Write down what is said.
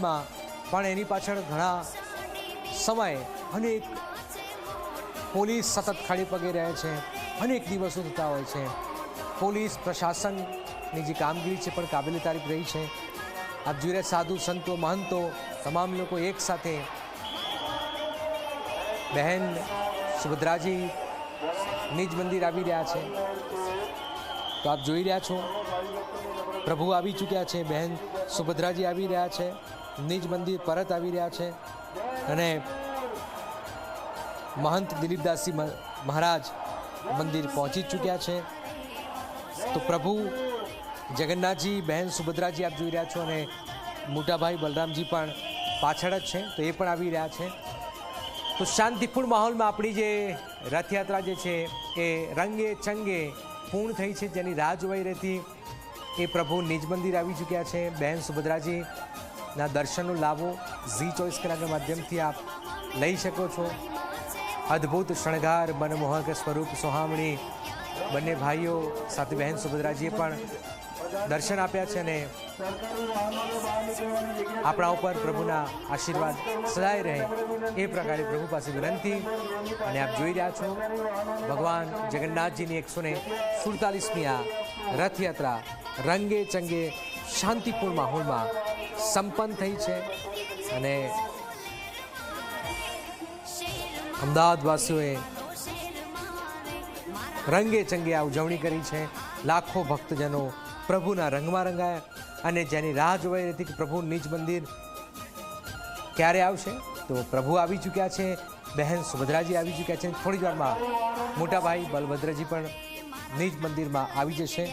માહોલમાં પણ એની પાછળ ઘણા સમય અનેક પોલીસ સતત ખાડી પગે રહે છે. અનેક દિવસો થતા હોય છે. પોલીસ પ્રશાસનની જે કામગીરી છે પણ કાબિલે તારીફ રહી છે. આપ જોઈ રહ્યા સાધુ, સંતો, મહંતો, તમામ લોકો એક સાથે. બહેન સુભદ્રાજી નિજ મંદિર આવી રહ્યા છે. તો આપ જોઈ રહ્યા છો. પ્રભુ આવી ચૂક્યા છે. બહેન સુભદ્રાજી આવી રહ્યા છે. નિજ મંદિર પરત આવી રહ્યા છે. અને મહંત દિલીપદાસજી મહારાજ મંદિર પહોંચી ચૂક્યા છે. તો પ્રભુ જગન્નાથજી, બહેન સુભદ્રાજી આપ જોઈ રહ્યા છો અને મોટાભાઈ બલરામજી પણ પાછળ જ છે, તો એ પણ આવી રહ્યા છે. તો શાંતિપૂર્ણ માહોલમાં આપણી જે રથયાત્રા જે છે એ રંગે ચંગે પૂર્ણ થઈ છે, જેની રાહ જોવાઈ રહેતી એ પ્રભુ નિજ મંદિર આવી ચૂક્યા છે. બહેન સુભદ્રાજીના દર્શનનો લાભો ઝી ચોવીસ કલાકના માધ્યમથી આપ લઈ શકો છો. અદ્ભુત શણગાર મનમોહક સ્વરૂપ સોહામણી. બંને ભાઈઓ સાથે બહેન સુભદ્રાજીએ પણ દર્શન આપ્યા છે અને આપણા ઉપર પ્રભુના આશીર્વાદ સદાય રહે એ પ્રકારે પ્રભુ પાસે વિનંતી. અને આપ જોઈ રહ્યા છો, ભગવાન જગન્નાથજીની એકસો ને સુડતાલીસમી આ રથયાત્રા રંગે ચંગે શાંતિપૂર્ણ માહોલમાં સંપન્ન થઈ છે અને અમદાવાદવાસીઓએ રંગે ચંગે આ ઉજવણી કરી છે. લાખો ભક્તજનો પ્રભુના રંગમાં રંગાયા અને જેની રાહ જોવાઈ રહી કે પ્રભુ નિજ મંદિર ક્યારે આવશે? તો પ્રભુ આવી ચૂક્યા છે, બહેન સુભદ્રાજી આવી ચૂક્યા છે. થોડી વારમાં મોટા ભાઈ બલભદ્રજી પણ નિજ મંદિરમાં આવી જશે.